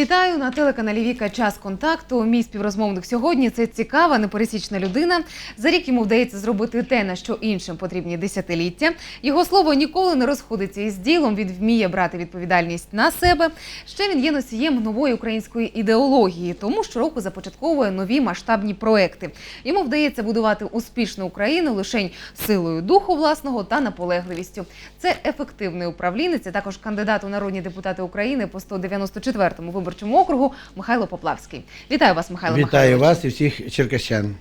Вітаю на телеканалі Віка Час контакту. Мій співрозмовник сьогодні це цікава, непересічна людина. За рік йому вдається зробити те, на що іншим потрібні десятиліття. Його слово ніколи не розходиться із ділом. Він вміє брати відповідальність на себе. Ще він є носієм нової української ідеології, тому щороку започатковує нові масштабні проекти. Йому вдається будувати успішну Україну лише силою духу власного та наполегливістю. Це ефективний управлінець, а також кандидат у народні депутати України по 194-му виборчому округу Михайло Поплавський. Вітаю вас, Михайло Вітаю Михайлович. вас і всіх черкащан.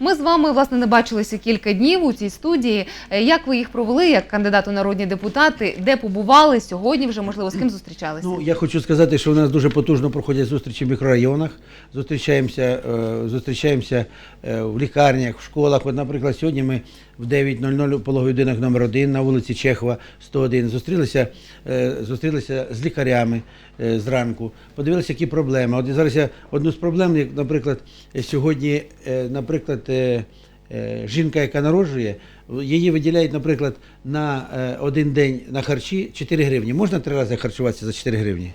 Ми з вами власне не бачилися кілька днів у цій студії. Е, Як ви їх провели як кандидат у народні депутати? Де побували сьогодні? Вже можливо з ким зустрічалися? Ну я хочу сказати, що у нас дуже потужно проходять зустрічі в мікрорайонах. Зустрічаємося, е, зустрічаємося е, в лікарнях, в школах. От, наприклад, сьогодні ми в 9.00 пологовий будинок номер 1 на вулиці Чехова, 101. Зустрілися, е, зустрілися з лікарями е, зранку, подивилися, які проблеми. От зараз я одну з проблем, як, наприклад, сьогодні, е, наприклад, жінка, яка народжує, її виділяють, наприклад, на один день на харчі 4 гривні. Можна три рази харчуватися за 4 гривні?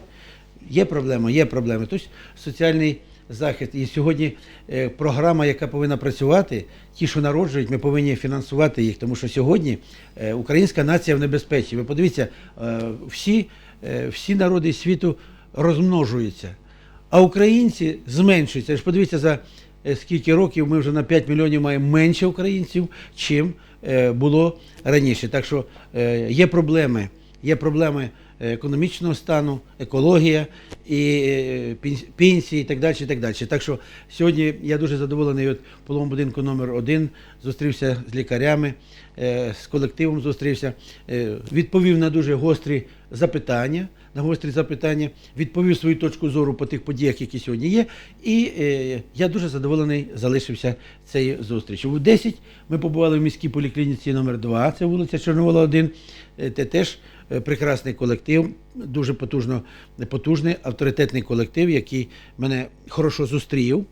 Є проблема, є проблеми. Тобто соціальний захист. І сьогодні е, програма, яка повинна працювати, ті, що народжують, ми повинні фінансувати їх, тому що сьогодні е, українська нація в небезпеці. Ви подивіться, е, всі, всі народи світу розмножуються, а українці зменшуються. ж подивіться за скільки років ми вже на 5 мільйонів маємо менше українців, чим було раніше. Так що є проблеми. Є проблеми економічного стану, екологія і е, пенсії і так далі. Так, далі. так що сьогодні я дуже задоволений от в половому будинку номер 1 зустрівся з лікарями, е, з колективом зустрівся, е, відповів на дуже гострі запитання. На гострі запитання, відповів свою точку зору по тих подіях, які сьогодні є. І е, я дуже задоволений залишився цією зустрічі. У 10 ми побували в міській поліклініці номер 2 це вулиця Чорновола 1. Е, Це теж е, прекрасний колектив, дуже потужно, потужний, авторитетний колектив, який мене хорошо зустрів.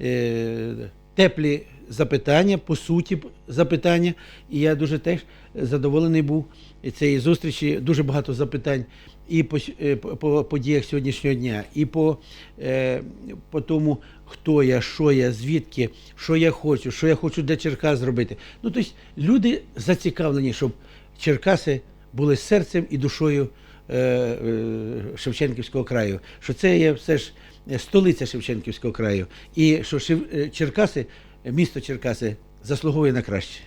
Е, Теплі запитання, по суті запитання. І я дуже теж задоволений був цієї зустрічі. Дуже багато запитань і по, е, по, по подіях сьогоднішнього дня, і по, е, по тому, хто я, що я, звідки, що я хочу, що я хочу для Черкас зробити. Ну, тобто люди зацікавлені, щоб Черкаси були серцем і душою е, е, Шевченківського краю. Що це є все ж столиця Шевченківського краю. І що е, Черкаси, місто Черкаси заслуговує на краще.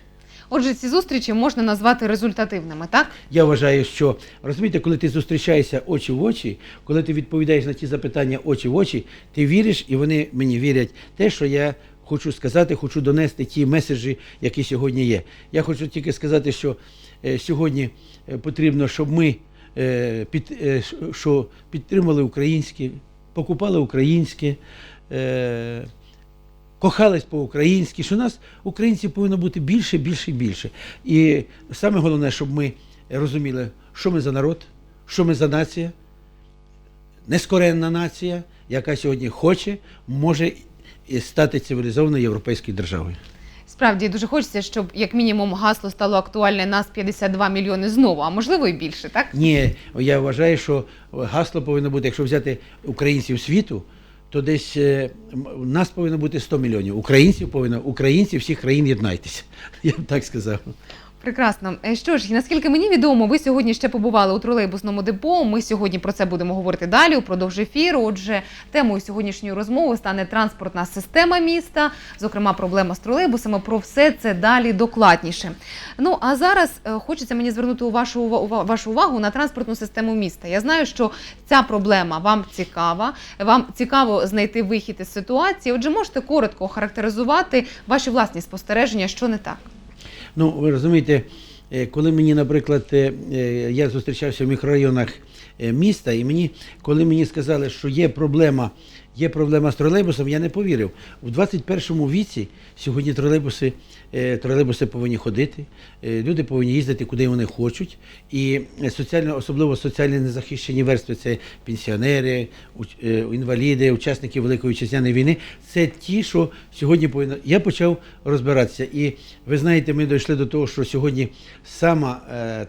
Отже, ці зустрічі можна назвати результативними, так? Я вважаю, що розумієте, коли ти зустрічаєшся очі в очі, коли ти відповідаєш на ті запитання очі в очі, ти віриш, і вони мені вірять те, що я хочу сказати, хочу донести ті меседжі, які сьогодні є. Я хочу тільки сказати, що сьогодні е, потрібно, щоб ми е, під, е, що підтримали українське, покупали українське. Е, кохались по-українськи, що нас, українців, повинно бути більше, більше і більше. І саме головне, щоб ми розуміли, що ми за народ, що ми за нація, нескоренна нація, яка сьогодні хоче, може стати цивілізованою європейською державою. Справді дуже хочеться, щоб як мінімум гасло стало актуальне нас 52 мільйони знову, а можливо і більше, так? Ні, я вважаю, що гасло повинно бути, якщо взяти українців світу, то десь у нас повинно бути 100 мільйонів. Українців повинно, українці всіх країн єднайтеся. Я б так сказав. Прекрасно. Е, Що ж, наскільки мені відомо, ви сьогодні ще побували у тролейбусному депо. Ми сьогодні про це будемо говорити далі упродовж ефіру. Отже, темою сьогоднішньої розмови стане транспортна система міста, зокрема, проблема з тролейбусами. Про все це далі докладніше. Ну а зараз е, хочеться мені звернути вашу вашу увагу на транспортну систему міста. Я знаю, що ця проблема вам цікава. Вам цікаво знайти вихід із ситуації. Отже, можете коротко охарактеризувати ваші власні спостереження, що не так. Ну, ви розумієте, е, коли мені, наприклад, е, е, я зустрічався в мікрорайонах міста, і мені, коли мені сказали, що є проблема, є проблема з тролейбусом, я не повірив. У 21 віці сьогодні тролейбуси, е, тролейбуси повинні ходити, е, люди повинні їздити, куди вони хочуть. І е, соціально, особливо соціально незахищені верстви це пенсіонери, інваліди, учасники Великої вітчизняної війни. Це ті, що сьогодні повинні. Я почав розбиратися. І ви знаєте, ми дійшли до того, що сьогодні сама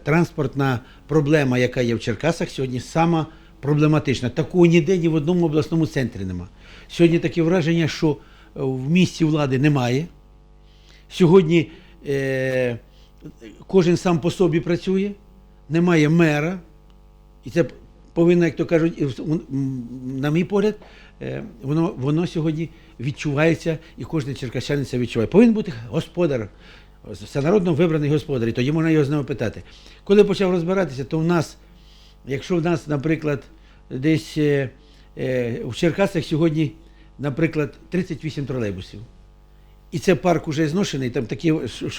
транспортна проблема, яка є в Черкасах, сьогодні сама проблематична. Такого ніде ні в одному обласному центрі нема. Сьогодні таке враження, що е, в місті влади немає. Сьогодні е, кожен сам по собі працює, немає мера. І це повинно, як то кажуть, на мій погляд, е, воно, воно сьогодні відчувається, і кожен черкащанин це відчуває. Повинен бути господар, всенародно вибраний господар, і тоді можна його з ними питати. Коли почав розбиратися, то в нас, якщо в нас, наприклад, десь е, е, в Черкасах сьогодні, наприклад, 38 тролейбусів. І це парк уже зношений, там такі, що-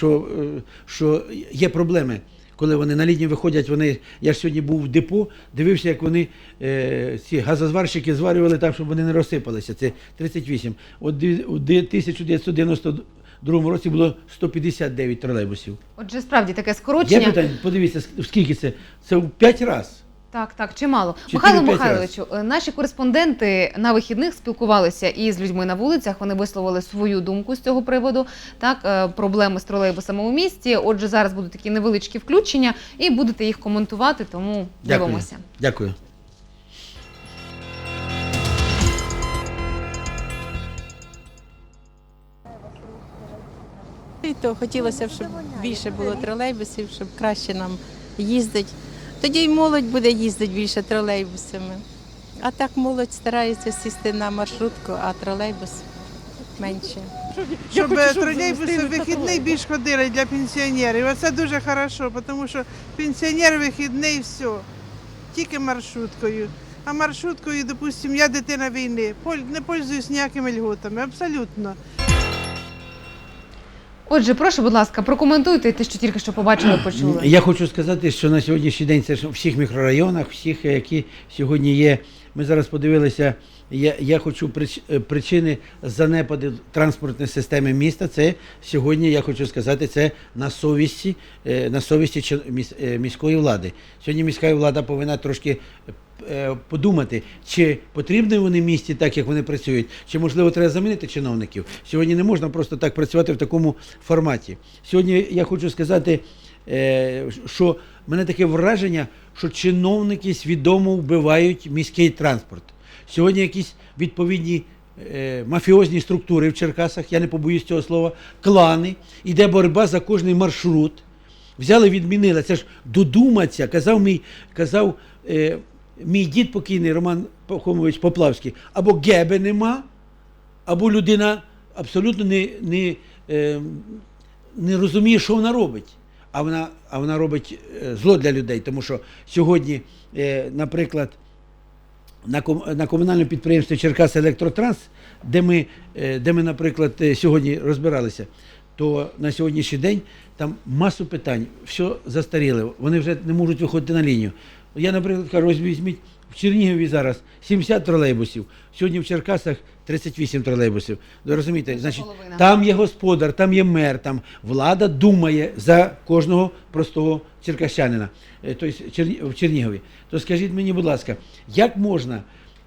що, е, є проблеми. Коли вони на лінію виходять, вони. Я ж сьогодні був в депо, дивився, як вони е, ці газозварщики зварювали так, щоб вони не розсипалися. Це 38. От у 1992 році було 159 тролейбусів. Отже, справді таке скорочення. питання, подивіться, скільки це? Це в 5 разів. Так, так, чимало. Михайло Михайловичу, е, наші кореспонденти на вихідних спілкувалися із людьми на вулицях. Вони висловили свою думку з цього приводу. Так, е, проблеми з тролейбусами у місті. Отже, зараз будуть такі невеличкі включення, і будете їх коментувати. Тому Дякую. дивимося. Дякую. І то хотілося б, щоб більше було тролейбусів, щоб краще нам їздити. Тоді й молодь буде їздити більше тролейбусами. А так молодь старається сісти на маршрутку, а тролейбус менше. щоб тролейбуси в вихідний більш ходили для пенсіонерів. Оце дуже хорошо, тому що пенсіонер вихідний все, тільки маршруткою. А маршруткою, допустимо, я дитина війни, не пользуюсь ніякими льготами, абсолютно. Отже, прошу, будь ласка, прокоментуйте те, що тільки що побачили, почули. Я хочу сказати, що на сьогоднішній день це у всіх мікрорайонах, всіх, які сьогодні є. Ми зараз подивилися. Я, я хочу е, причини занепаду транспортної системи міста. Це сьогодні, я хочу сказати, це на совісті, е, на совісті е, міської влади. Сьогодні міська влада повинна трошки подумати, чи потрібні вони місті так, як вони працюють, чи можливо треба замінити чиновників. Сьогодні не можна просто так працювати в такому форматі. Сьогодні я хочу сказати, е, що мене таке враження, що чиновники свідомо вбивають міський транспорт. Сьогодні якісь відповідні е, мафіозні структури в Черкасах, я не побоюсь цього слова, клани, іде боротьба за кожний маршрут. Взяли, відмінили. Це ж додуматься, казав мій, казав е, мій дід покійний Роман Пахомович Поплавський, або геби нема, або людина абсолютно не, не, е, не розуміє, що вона робить. А вона, а вона робить е, зло для людей, тому що сьогодні, е, наприклад, на, на комунальному підприємстві Черкас Електротранс, де ми, е, де ми, наприклад, сьогодні розбиралися, то на сьогоднішній день там масу питань, все застаріло, вони вже не можуть виходити на лінію. Я, наприклад, кажу, ось візьміть в Чернігові зараз 70 тролейбусів, сьогодні в Черкасах 38 тролейбусів. Ви розумієте, значить, половина. там є господар, там є мер, там влада думає за кожного простого черкащанина, тобто в Чернігові. То скажіть мені, будь ласка, як можна,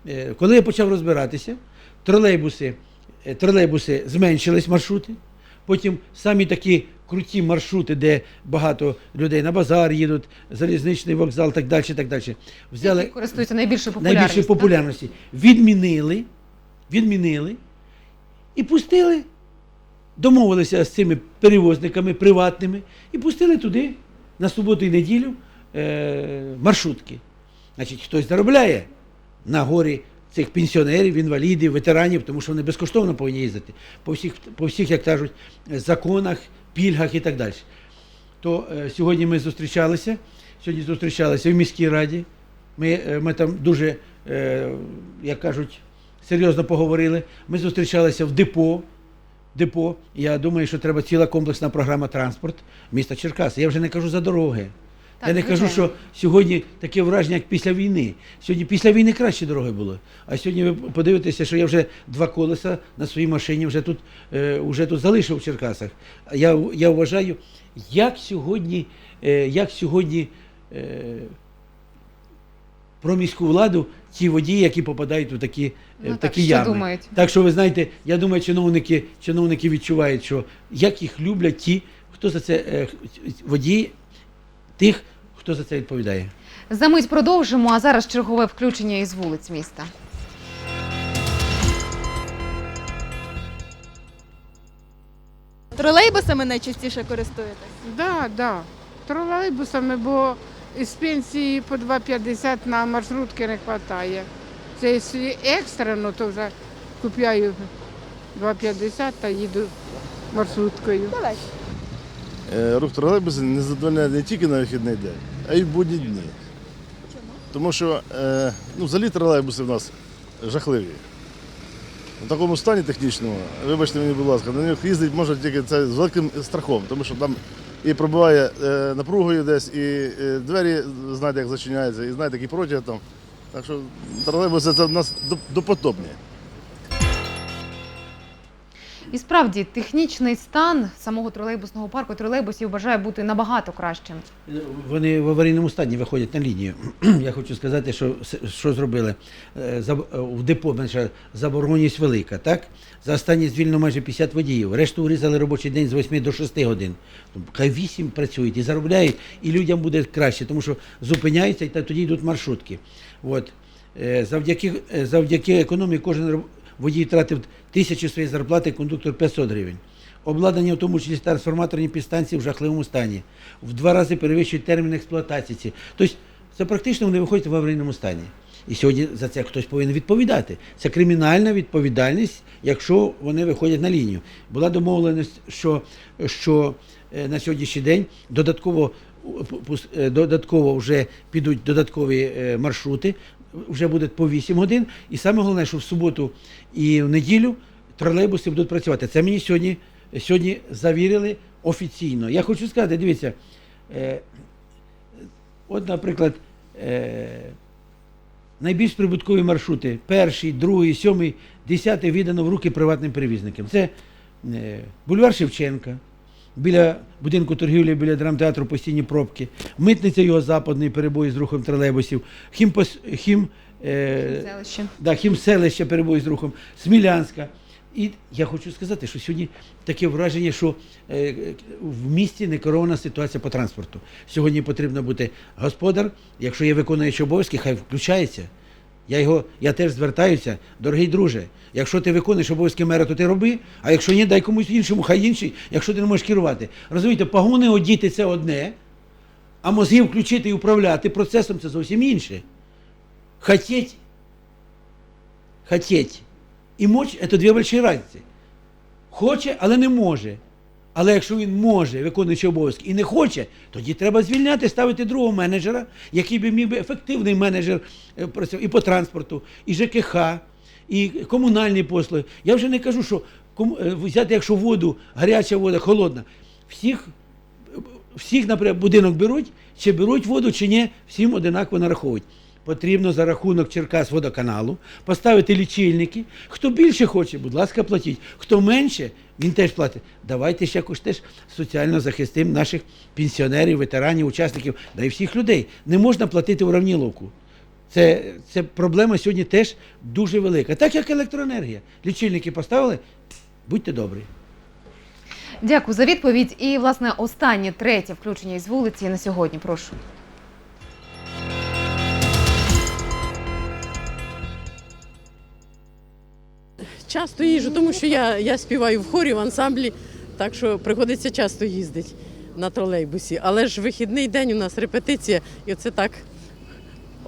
е, коли я почав розбиратися, тролейбуси, е, тролейбуси зменшились маршрути, потім самі такі круті маршрути, де багато людей на базар їдуть, залізничний вокзал, так далі, так далі. Взяли Які користуються найбільшою популярністю. найбільшої популярності. Відмінили, відмінили і пустили, домовилися з цими перевозниками приватними і пустили туди на суботу і неділю е, маршрутки. Значить, хтось заробляє на горі цих пенсіонерів, інвалідів, ветеранів, тому що вони безкоштовно повинні їздити по всіх, по всіх як кажуть, законах, пільгах і так далі. То е, сьогодні ми зустрічалися. Сьогодні зустрічалися в міській раді. Ми, е, ми там дуже, е, як кажуть, серйозно поговорили. Ми зустрічалися в депо. Депо. Я думаю, що треба ціла комплексна програма транспорт міста Черкаси. Я вже не кажу за дороги. Так, я не кажу, що сьогодні таке враження, як після війни. Сьогодні після війни кращі дороги були. А сьогодні ви подивитеся, що я вже два колеса на своїй машині вже тут, е, вже тут залишив в Черкасах. Я, я вважаю, як сьогодні, е, як сьогодні е, про міську владу ті водії, які попадають в такі, е, Ну в так, такі що думають? Так що ви знаєте, я думаю, чиновники, чиновники відчувають, що як їх люблять ті, хто за це е, водії, тих, хто за це відповідає. Замить продовжимо, а зараз чергове включення із вулиць міста. Тролейбусами найчастіше користуєтесь? Да, да. Тролейбусами, бо з пенсії по 2,50 на маршрутки не вистачає. Це якщо екстрено, то вже купляю 2,50 та їду маршруткою. Е, Рух тролейбусів не задовольняє не тільки на вихідний день, а й в будні дні. Тому що е, ну, взагалі тролейбуси в нас жахливі. В такому стані технічному, вибачте мені, будь ласка, на них їздить можна тільки це з великим страхом, тому що там і пробиває е, напругою десь, і е, двері знаєте, як зачиняються, і знаєте, який протяг там. Так що тролейбуси це в нас доп- допотопні. І справді технічний стан самого тролейбусного парку тролейбусів бажає бути набагато кращим. Вони в аварійному стані виходять на лінію. Я хочу сказати, що що зробили. Е, заб- е, В депо менше заборгованість велика, так? За останні звільнено майже 50 водіїв. Решту урізали робочий день з 8 до 6 годин. Ну, Хай 8 працюють і заробляють, і людям буде краще, тому що зупиняються і тоді йдуть маршрутки. От. Е, Завдяки, е, завдяки економії кожен водій втратив тисячу своєї зарплати, кондуктор 500 гривень. Обладнання, в тому числі трансформаторні підстанції в жахливому стані. В два рази перевищують термін експлуатації. Тобто це практично вони виходять в аварійному стані. І сьогодні за це хтось повинен відповідати. Це кримінальна відповідальність, якщо вони виходять на лінію. Була домовленість, що, що е, на сьогоднішній день додатково, пус- е, додатково вже підуть додаткові е, маршрути, вже буде по 8 годин. І саме головне, що в суботу і в неділю тролейбуси будуть працювати. Це мені сьогодні, сьогодні завірили офіційно. Я хочу сказати, дивіться, е, от, наприклад, е, найбільш прибуткові маршрути, перший, другий, сьомий, десятий віддано в руки приватним перевізникам. Це е, бульвар Шевченка, біля будинку торгівлі, біля драмтеатру постійні пробки, митниця його западний перебої з рухом тролейбусів, хімпос, хім, е, Селище. Да, хімселище перебої з рухом, Смілянська. І я хочу сказати, що сьогодні таке враження, що е, в місті не керована ситуація по транспорту. Сьогодні потрібно бути господар, якщо є виконуючий обов'язки, хай включається. Я, його, я теж звертаюся, дорогий друже. Якщо ти виконуєш обов'язки мера, то ти роби, а якщо ні, дай комусь іншому, хай інший, якщо ти не можеш керувати. Розумієте, погони одіти це одне, а мозги включити і управляти процесом це зовсім інше. Хотеть хотеть і мочь – це дві великі різниці. Хоче, але не може. Але якщо він може, виконуючи обов'язки, і не хоче, тоді треба звільняти, ставити другого менеджера, який би міг би ефективний менеджер е, і по транспорту, і ЖКХ, і комунальні послуги. Я вже не кажу, що е, взяти, якщо воду, гаряча вода, холодна, всіх всіх, наприклад, будинок беруть, чи беруть воду, чи ні, всім одинаково нараховують. Потрібно за рахунок Черкас водоканалу поставити лічильники. Хто більше хоче, будь ласка, платіть. Хто менше, він теж платить. Давайте ще якось теж соціально захистимо наших пенсіонерів, ветеранів, учасників, да і всіх людей. Не можна платити уравніловку. Це, це проблема сьогодні теж дуже велика. Так як електроенергія. Лічильники поставили, будьте добрі. Дякую за відповідь. І, власне, останнє третє включення із вулиці на сьогодні. Прошу. Часто їжджу, тому що я, я співаю в хорі, в ансамблі, так що приходиться часто їздити на тролейбусі. Але ж вихідний день у нас репетиція, і оце так.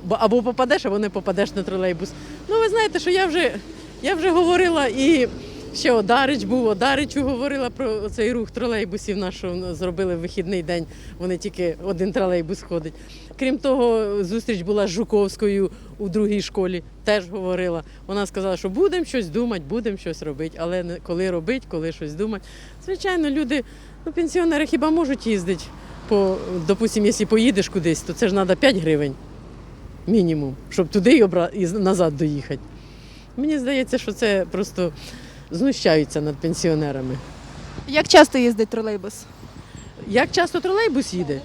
Або попадеш, або не попадеш на тролейбус. Ну, ви знаєте, що я вже, я вже говорила і ще Одарич був, Одаричу говорила про цей рух тролейбусів наш, що зробили в вихідний день. Вони тільки один тролейбус ходить. Крім того, зустріч була з Жуковською у другій школі, теж говорила. Вона сказала, що будемо щось думати, будемо щось робити, але коли робити, коли щось думати. Звичайно, люди, ну, пенсіонери хіба можуть їздити по, допустимо, якщо поїдеш кудись, то це ж треба 5 гривень мінімум, щоб туди і назад доїхати. Мені здається, що це просто знущаються над пенсіонерами. Як часто їздить тролейбус? Як часто тролейбус їде?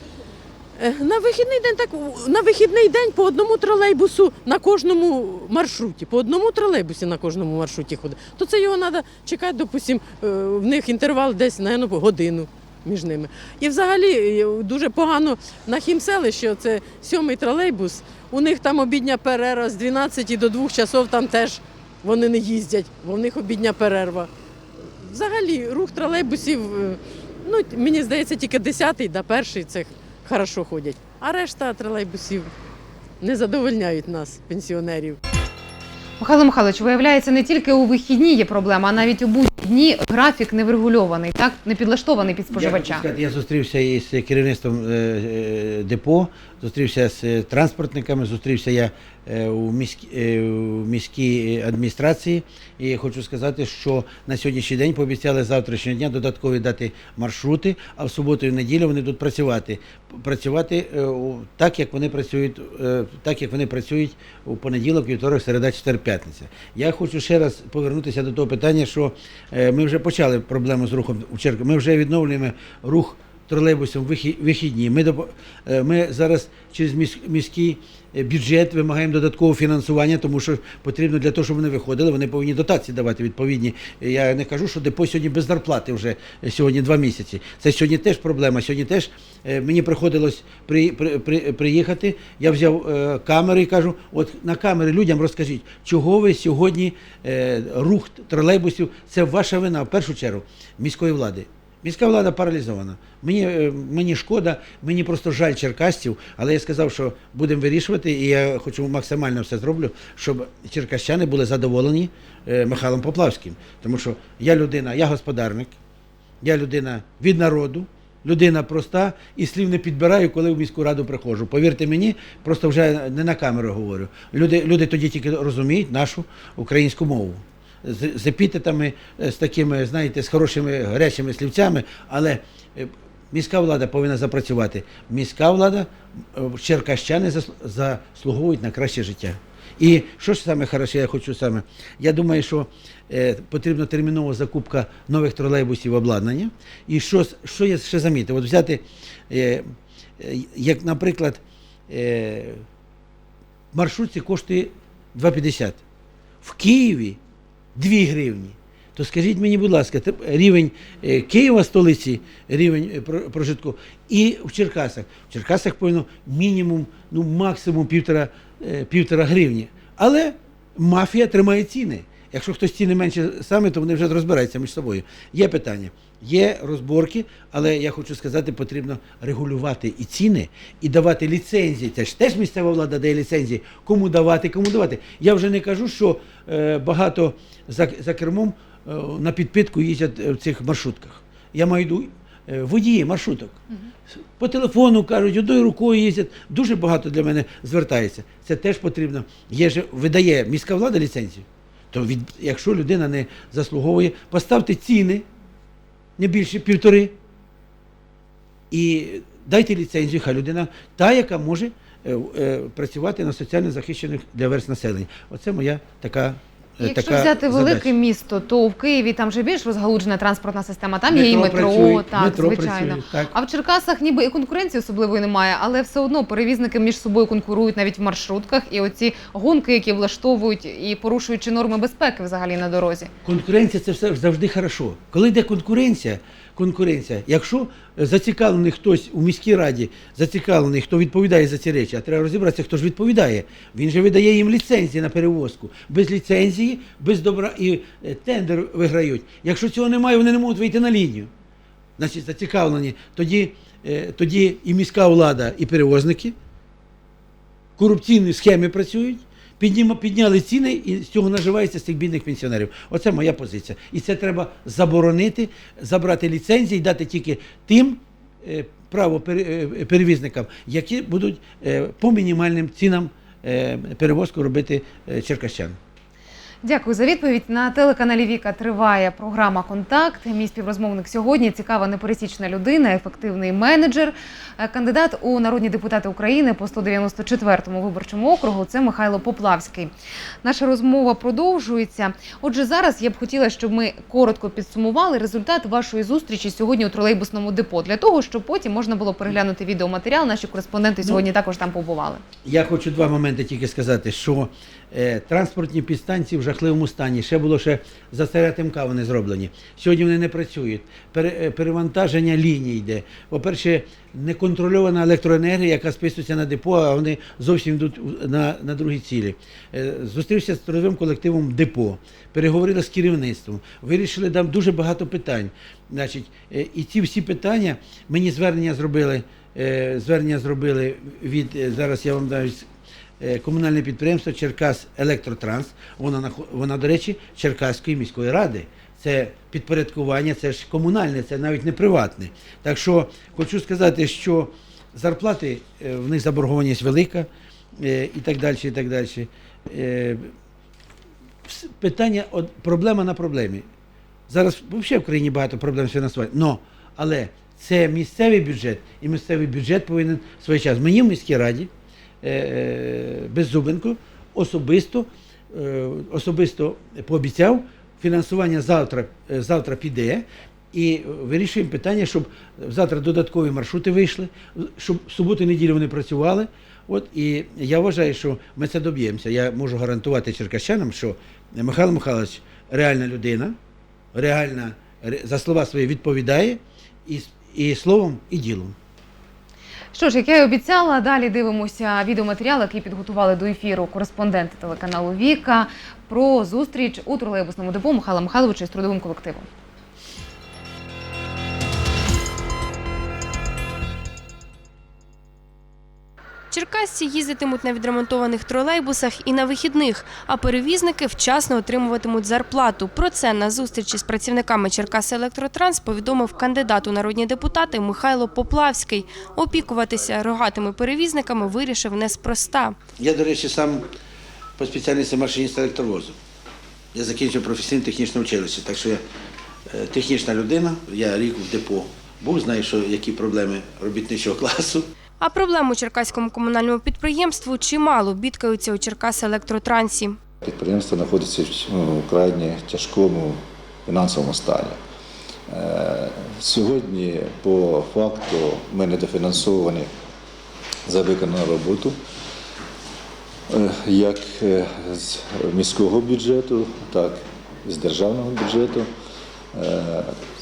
Е, На вихідний день так на вихідний день по одному тролейбусу на кожному маршруті, по одному тролейбусі на кожному маршруті ходить. То це його треба чекати, допустимо, в них інтервал десь, напевно, годину. між ними. І взагалі е, дуже погано на хімселищі, це сьомий тролейбус. У них там обідня перерва з 12 до 2 часов там теж вони не їздять, бо в них обідня перерва. Взагалі, рух тролейбусів, е, ну, мені здається, тільки 10-й да перший це хорошо ходять. А решта тролейбусів не задовольняють нас, пенсіонерів. Михайло Михайлович, виявляється, не тільки у вихідні є проблема, а навіть у будні дні графік не врегульований, так не підлаштований під споживача. сказати, я зустрівся із керівництвом е, е, депо, зустрівся з е, транспортниками, зустрівся я е, у міській, е, у міській адміністрації. І хочу сказати, що на сьогоднішній день пообіцяли завтрашнього дня додаткові дати маршрути, а в суботу і в неділю вони будуть працювати. Працювати так, як вони працюють, так як вони працюють у понеділок, вівторок, середа, четвер, п'ятниця. Я хочу ще раз повернутися до того питання, що ми вже почали проблему з рухом у Черках. Ми вже відновлюємо рух тролейбусом вихідні. Ми, е, ми зараз через міс- міський е, бюджет вимагаємо додаткового фінансування, тому що потрібно для того, щоб вони виходили, вони повинні дотації давати відповідні. Я не кажу, що депо сьогодні без зарплати вже е, сьогодні два місяці. Це сьогодні теж проблема. Сьогодні теж е, мені приходилось при, при, при, приїхати. Я взяв е, камери і кажу: от на камери людям розкажіть, чого ви сьогодні е, рух тролейбусів, це ваша вина в першу чергу міської влади. Міська влада паралізована. Мені, е, мені шкода, мені просто жаль черкасців, але я сказав, що будемо вирішувати, і я хочу максимально все зроблю, щоб черкащани були задоволені е, Михайлом Поплавським. Тому що я людина, я господарник, я людина від народу, людина проста і слів не підбираю, коли в міську раду приходжу. Повірте мені, просто вже не на камеру говорю. Люди, люди тоді тільки розуміють нашу українську мову. З, з епітетами, е, з такими, знаєте, з хорошими гарячими слівцями, але е, міська влада повинна запрацювати. Міська влада, е, черкащани заслуговують на краще життя. І що ж саме хороше, я хочу саме. Я думаю, що е, потрібна термінова закупка нових тролейбусів обладнання. І що, що я ще замітив? От взяти, е, е, як, наприклад, е, маршрутці коштує 2,50. В Києві 2 гривні. То скажіть мені, будь ласка, рівень е, Києва столиці, рівень е, прожитку, і в Черкасах. В Черкасах повинно мінімум, ну максимум півтора, е, півтора гривні. Але мафія тримає ціни. Якщо хтось ціни менше саме, то вони вже розбираються між собою. Є питання, є розборки, але я хочу сказати, потрібно регулювати і ціни, і давати ліцензії. Це ж теж місцева влада дає ліцензії, кому давати, кому давати. Я вже не кажу, що е, багато за, за кермом е, на підпитку їздять е, в цих маршрутках. Я маю йду е, водії маршруток. По телефону кажуть, одною рукою їздять. Дуже багато для мене звертається. Це теж потрібно. Є же, видає міська влада ліцензію. То від, якщо людина не заслуговує, поставте ціни не більше півтори. І дайте ліцензію, хай людина, та, яка може е, е, працювати на соціально захищених для верст населення. Оце моя така. Е, Якщо така взяти задача. велике місто, то в Києві там вже більш розгалуджена транспортна система. Там є і метро, працює, так, метро звичайно. працює, так. А в Черкасах ніби і конкуренції особливої немає, але все одно перевізники між собою конкурують навіть в маршрутках. І оці гонки, які влаштовують і порушуючи норми безпеки взагалі на дорозі. Конкуренція це все завжди хорошо. Коли йде конкуренція, конкуренція, якщо зацікавлений хтось у міській раді, зацікавлений, хто відповідає за ці речі, а треба розібратися, хто ж відповідає. Він же видає їм ліцензії на перевозку. Без ліцензії, без добра і е, тендер виграють. Якщо цього немає, вони не можуть вийти на лінію. Значить, зацікавлені. Тоді, е, тоді і міська влада, і перевозники корупційні схеми працюють, підняли ціни і з цього наживається з цих бідних пенсіонерів. Оце моя позиція. І це треба заборонити, забрати ліцензії і дати тільки тим е, право е, перевізникам, які будуть е, по мінімальним цінам перевозку робити черкащан. Дякую за відповідь. На телеканалі Віка триває програма Контакт. Мій співрозмовник сьогодні цікава непересічна людина, ефективний менеджер, е, кандидат у народні депутати України по 194-му виборчому округу. Це Михайло Поплавський. Наша розмова продовжується. Отже, зараз я б хотіла, щоб ми коротко підсумували результат вашої зустрічі сьогодні у тролейбусному депо, для того, щоб потім можна було переглянути відеоматеріал. Наші кореспонденти сьогодні також там побували. Я хочу два моменти тільки сказати, що Транспортні підстанції в жахливому стані. Ще було ще за ТМК вони зроблені. Сьогодні вони не працюють. Е, Перевантаження ліній йде. По-перше, неконтрольована електроенергія, яка списується на депо, а вони зовсім йдуть на, на другі цілі. Е, Зустрівся з трудовим колективом депо, переговорили з керівництвом, вирішили там дуже багато питань. Значить, е, і ці всі питання мені звернення зробили. е, Звернення зробили від е, зараз. Я вам даю е, комунальне підприємство Черкас Електротранс. Вона вона, до речі, Черкаської міської ради. Це підпорядкування, це ж комунальне, це навіть не приватне. Так що хочу сказати, що зарплати е, в них заборгованість велика е, і так далі. І так далі. Е, Питання, проблема на проблемі. Зараз взагалі в країні багато проблем з фінансуванням. Але це місцевий бюджет, і місцевий бюджет повинен свій час. Мені в міській раді е, е, Беззубенко особисто, е, особисто пообіцяв, фінансування завтра, е, завтра піде. І вирішуємо питання, щоб завтра додаткові маршрути вийшли, щоб в суботу і неділю вони працювали. От і я вважаю, що ми це доб'ємося. Я можу гарантувати черкащанам, що Михайло Михайлович реальна людина, реальна за слова свої відповідає і, і словом, і ділом. Що ж, як я і обіцяла, далі дивимося відеоматеріал, який підготували до ефіру кореспонденти телеканалу Віка про зустріч у тролейбусному депо Михайла Михайловича з трудовим колективом. Черкасці їздитимуть на відремонтованих тролейбусах і на вихідних, а перевізники вчасно отримуватимуть зарплату. Про це на зустрічі з працівниками Черкас Електротранс повідомив кандидат у народні депутати Михайло Поплавський. Опікуватися рогатими перевізниками вирішив неспроста. Я, до речі, сам по спеціальності машиніст електровозу. Я закінчив професійне технічне училище, так що я е, технічна людина, я рік в депо був, знаю, що які проблеми робітничого класу. А проблем у черкаському комунальному підприємству чимало бідкаються у Черкас Електротрансі. Підприємство знаходиться в крайні тяжкому фінансовому стані. Е, Сьогодні, по факту, ми недофінансовані за виконану роботу, е, як е, з міського бюджету, так і з державного бюджету.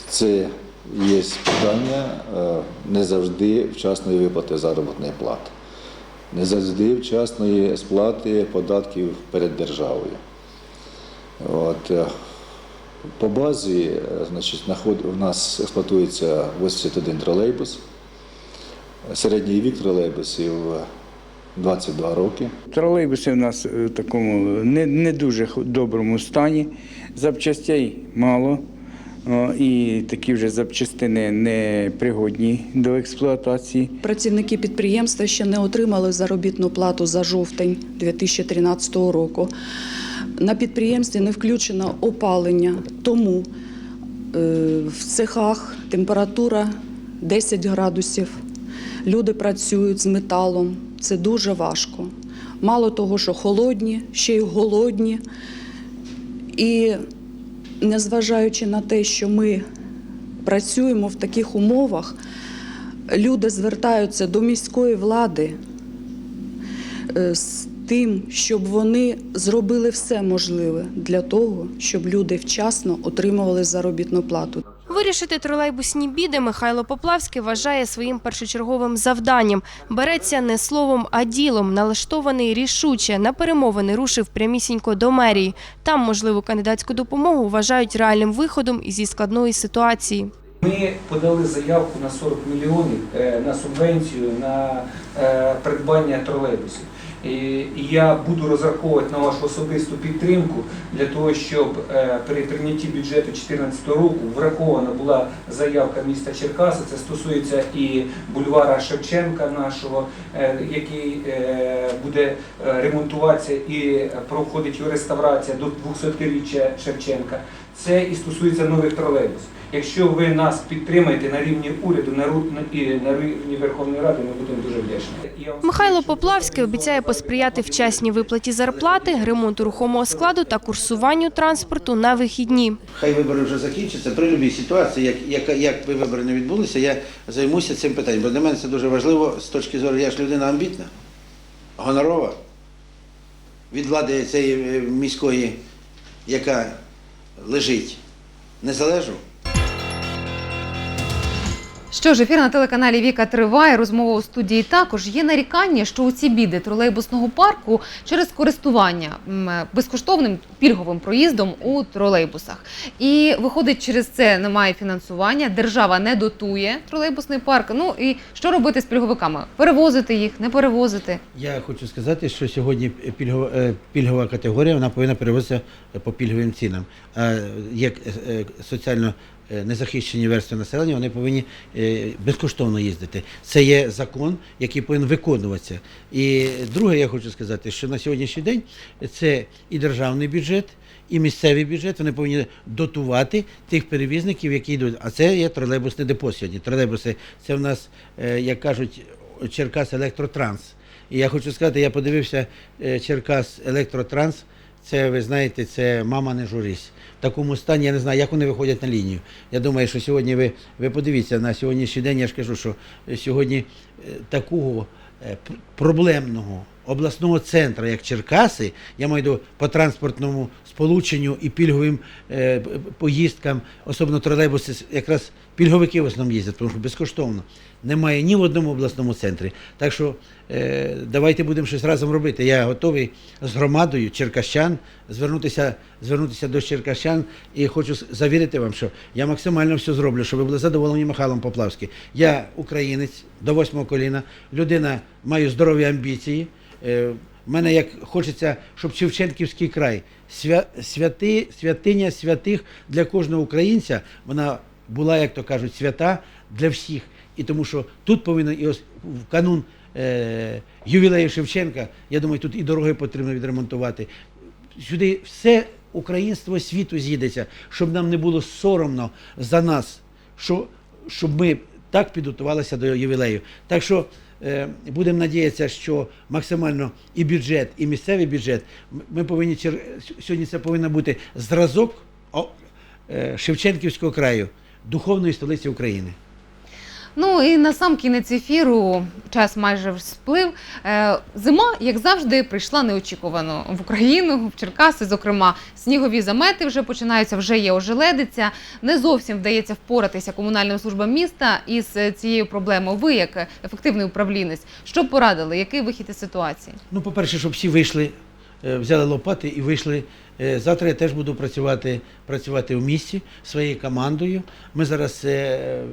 Це є питання е, не завжди вчасної виплати заробітної плати не завжди вчасної сплати податків перед державою. От, е, по базі, е, значить, у нас експлуатується 81 тролейбус, середній вік тролейбусів е, 22 роки. Тролейбуси в нас в такому не, не дуже доброму стані. Запчастей мало. І такі вже запчастини не пригодні до експлуатації. Працівники підприємства ще не отримали заробітну плату за жовтень 2013 року. На підприємстві не включено опалення, тому е, в цехах температура 10 градусів. Люди працюють з металом. Це дуже важко. Мало того, що холодні, ще й голодні. І незважаючи на те, що ми працюємо в таких умовах, люди звертаються до міської влади е, з тим, щоб вони зробили все можливе для того, щоб люди вчасно отримували заробітну плату. Вирішити тролейбусні біди Михайло Поплавський вважає своїм першочерговим завданням. Береться не словом, а ділом. Налаштований рішуче на перемовини рушив прямісінько до мерії. Там можливу кандидатську допомогу вважають реальним виходом зі складної ситуації. Ми подали заявку на 40 мільйонів е, на субвенцію на е, придбання тролейбусів. І я буду розраховувати на вашу особисту підтримку для того, щоб е, при прийнятті бюджету 2014 року врахована була заявка міста Черкаси. Це стосується і бульвара Шевченка нашого, е, який е, буде ремонтуватися і проходить його реставрація до 200-річчя Шевченка. Це і стосується нових тролейбусів. Якщо ви нас підтримаєте на рівні уряду, і на рівні Верховної Ради, ми будемо дуже вдячні. Михайло Поплавський обіцяє посприяти вчасній виплаті зарплати, ремонту рухомого складу та курсуванню транспорту на вихідні. Хай вибори вже закінчаться. При будь-якій ситуації, як, як, як би вибори не відбулися, я займуся цим питанням. Бо для мене це дуже важливо з точки зору, я ж людина амбітна, гонорова. від влади цієї е, міської, яка лежить, не залежу. Що ж, ефір на телеканалі Віка триває. Розмова у студії також є нарікання, що у ці біди тролейбусного парку через користування безкоштовним пільговим проїздом у тролейбусах. І виходить, через це немає фінансування. Держава не дотує тролейбусний парк. Ну і що робити з пільговиками? Перевозити їх, не перевозити. Я хочу сказати, що сьогодні пільгова, е, пільгова категорія вона повинна перевозитися по пільговим цінам. Як е, е, соціально е, незахищені верстви населення, вони повинні е, безкоштовно їздити. Це є закон, який повинен виконуватися. І друге, я хочу сказати, що на сьогоднішній день це і державний бюджет. І місцевий бюджет вони повинні дотувати тих перевізників, які йдуть. А це є тролейбусне депо сьогодні. Тролейбуси це в нас, е, як кажуть, Черкас Електротранс. І я хочу сказати, я подивився е, Черкас Електротранс. Це, ви знаєте, це мама не журись. Такому стані я не знаю, як вони виходять на лінію. Я думаю, що сьогодні ви, ви подивіться на сьогоднішній день, я ж кажу, що сьогодні е, такого е, проблемного обласного центру, як Черкаси, я маю по транспортному сполученню і пільговим е, поїздкам, особливо тролейбуси, якраз пільговики в основному їздять, тому що безкоштовно. Немає ні в одному обласному центрі. Так що е, давайте будемо щось разом робити. Я готовий з громадою черкащан звернутися, звернутися до черкащан і хочу завірити вам, що я максимально все зроблю, щоб ви були задоволені Михайлом Поплавським. Я українець до восьмого коліна, людина маю здорові амбіції. Е, мене як хочеться, щоб Шевченківський край, свя, святи, святиня святих для кожного українця, вона була, як то кажуть, свята для всіх. І тому що тут повинно і ось в канун е, ювілею Шевченка, я думаю, тут і дороги потрібно відремонтувати. Сюди все українство світу з'їдеться, щоб нам не було соромно за нас, що, щоб ми так підготувалися до ювілею. Так що будемо надіятися, що максимально і бюджет, і місцевий бюджет, ми повинні сьогодні це повинен бути зразок е, Шевченківського краю, духовної столиці України. Ну і на сам кінець ефіру час майже сплив. Е, Зима, як завжди, прийшла неочікувано в Україну, в Черкаси. Зокрема, снігові замети вже починаються, вже є ожеледиця. Не зовсім вдається впоратися комунальним службам міста із е, цією проблемою. Ви, як ефективний управлінець, що порадили? Який вихід із ситуації? Ну, по-перше, щоб всі вийшли, е, взяли лопати і вийшли. Е, Завтра я теж буду працювати, працювати в місті своєю командою. Ми зараз е,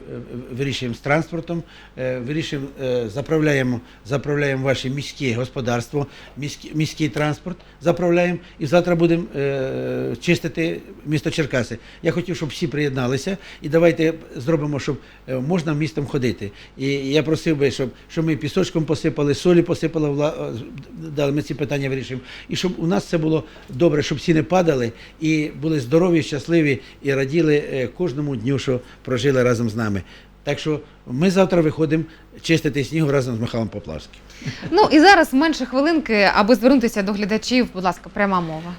вирішуємо з транспортом, е, вирішуємо, заправляємо, заправляємо ваше міське господарство, міський, міський транспорт заправляємо і завтра будемо чистити місто Черкаси. Я хотів, щоб всі приєдналися і давайте зробимо, щоб можна містом ходити. І я просив би, щоб, щоб ми пісочком посипали, солі посипали, дали ми ці питання вирішимо. І щоб у нас це було добре, щоб всі не падали і були здорові, щасливі і раділи е, кожному дню, що прожили разом з нами. Так що ми завтра виходимо чистити снігу разом з Михайлом Поплавським. Ну і зараз менше хвилинки, аби звернутися до глядачів. Будь ласка, пряма мова.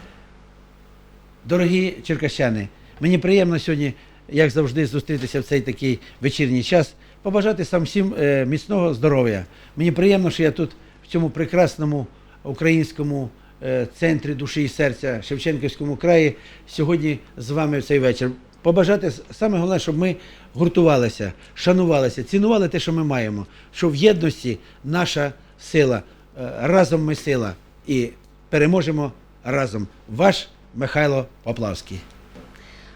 Дорогі черкащани, мені приємно сьогодні, як завжди, зустрітися в цей такий вечірній час, побажати сам всім е, міцного здоров'я. Мені приємно, що я тут, в цьому прекрасному українському центрі душі і серця Шевченківському краї, сьогодні з вами в цей вечір. Побажати саме головне, щоб ми гуртувалися, шанувалися, цінували те, що ми маємо, що в єдності наша сила, е, разом ми сила і переможемо разом. Ваш Михайло Поплавський.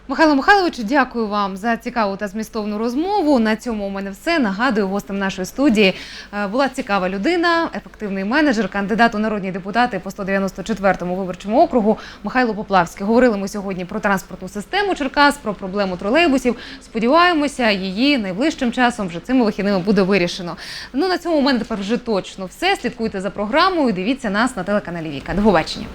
Михайло Михайловичу, дякую вам за цікаву та змістовну розмову. На цьому у мене все. Нагадую, гостем нашої студії е, була цікава людина, ефективний менеджер, кандидат у народні депутати по 194-му виборчому округу Михайло Поплавський. Говорили ми сьогодні про транспортну систему Черкас, про проблему тролейбусів. Сподіваємося, її найближчим часом вже цими вихідними буде вирішено. Ну на цьому у мене тепер вже точно все. Слідкуйте за програмою. Дивіться нас на телеканалі Віка. До побачення.